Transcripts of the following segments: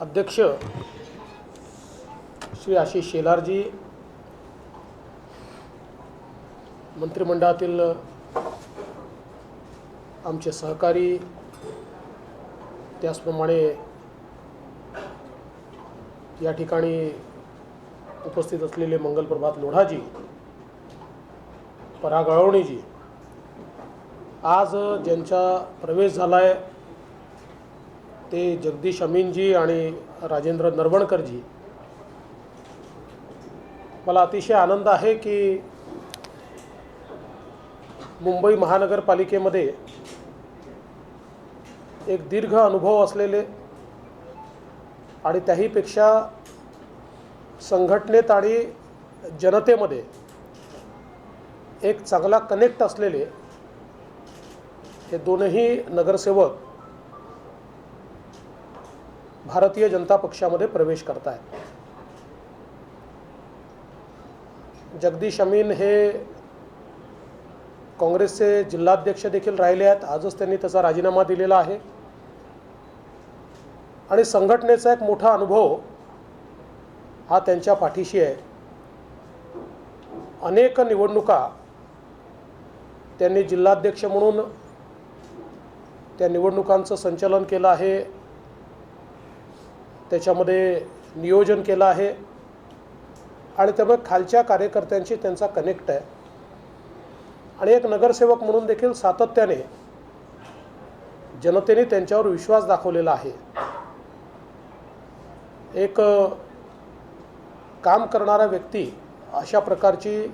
अध्यक्ष श्री आशिष शेलारजी मंत्रिमंडळातील आमचे सहकारी त्याचप्रमाणे या ठिकाणी उपस्थित असलेले मंगलप्रभात लोढाजी पराग अळवणीजी आज ज्यांचा प्रवेश झाला आहे ते जगदीश अमीनजी आणि राजेंद्र नरवणकरजी. मला अतिशय आनंद आहे की मुंबई महानगरपालिकेमध्ये एक दीर्घ अनुभव असलेले आणि त्याहीपेक्षा संघटनेत आणि जनतेमध्ये एक चांगला कनेक्ट असलेले हे दोनही नगरसेवक भारतीय जनता पक्षामध्ये प्रवेश करत आहेत जगदीश अमीन हे काँग्रेसचे जिल्हाध्यक्ष देखील राहिले आहेत. आजच त्यांनी त्याचा राजीनामा दिलेला आहे. आणि संघटनेचा एक मोठा अनुभव हा त्यांच्या पाठीशी आहे. अनेक निवडणुका त्यांनी जिल्हाध्यक्ष म्हणून त्या निवडणुकांचं संचालन केलं आहे. त्याच्यामध्ये नियोजन केलं आहे. आणि त्यामुळे खालच्या कार्यकर्त्यांशी त्यांचा कनेक्ट आहे. आणि एक नगरसेवक म्हणून देखील सातत्याने जनतेने त्यांच्यावर विश्वास दाखवलेला आहे. एक काम करणारा व्यक्ती अशा प्रकारची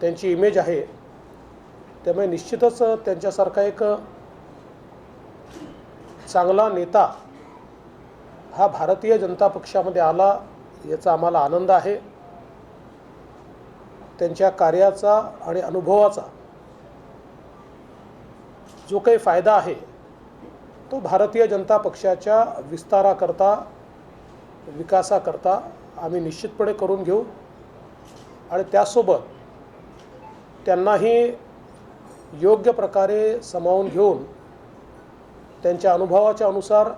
त्यांची इमेज आहे. त्यामुळे निश्चितच त्यांच्यासारखा एक चांगला नेता हा भारतीय जनता पक्षामध्ये आला याचा आम्हाला आनंद आहे. त्यांच्या कार्याचा आणि अनुभवाचा जो काही फायदा आहे तो भारतीय जनता पक्षाच्या विस्ताराकरता विकासाकरता आम्ही निश्चितपणे करून घेऊ. आणि त्यासोबत त्यांनाही योग्य प्रकारे सामावून घेऊन त्यांच्या अनुभवाच्या अनुसार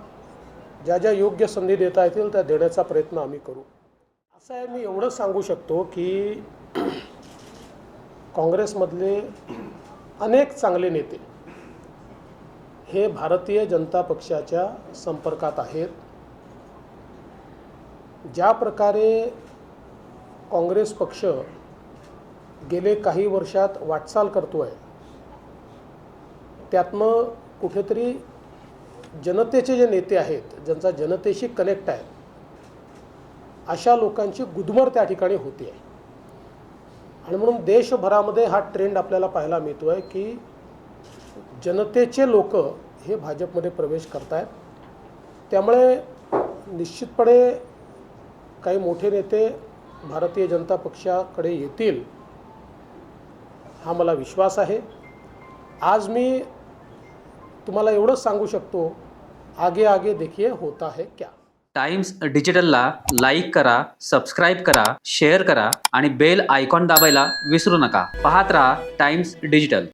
ज्या ज्या योग्य संधी देता येतील त्या देण्याचा प्रयत्न आम्ही करू. असं आहे मी एवढंच सांगू शकतो की काँग्रेसमधले अनेक चांगले नेते हे भारतीय जनता पक्षाच्या संपर्कात आहेत. ज्या प्रकारे काँग्रेस पक्ष गेले काही वर्षात वाटचाल करतो आहे त्यातनं कुठेतरी जनतेचे जे नेते आहेत ज्यांचा जनतेशी कनेक्ट आहे अशा लोकांची गुदमर त्या ठिकाणी होती. आहे आणि म्हणून देशभरामध्ये हा ट्रेंड आपल्याला पाहायला मिळतो आहे की जनतेचे लोक हे भाजपमध्ये प्रवेश करत आहेत त्यामुळे निश्चितपणे काही मोठे नेते भारतीय जनता पक्षाकडे येतील हा मला विश्वास आहे. आज मी तुम्हाला एवढंच सांगू शकतो आगे आगे देखिए होता है क्या. टाइम्स डिजिटलला लाईक करा सबस्क्राईब करा शेअर करा आणि बेल आयकॉन दाबायला विसरू नका. पाहत राहा टाइम्स डिजिटल.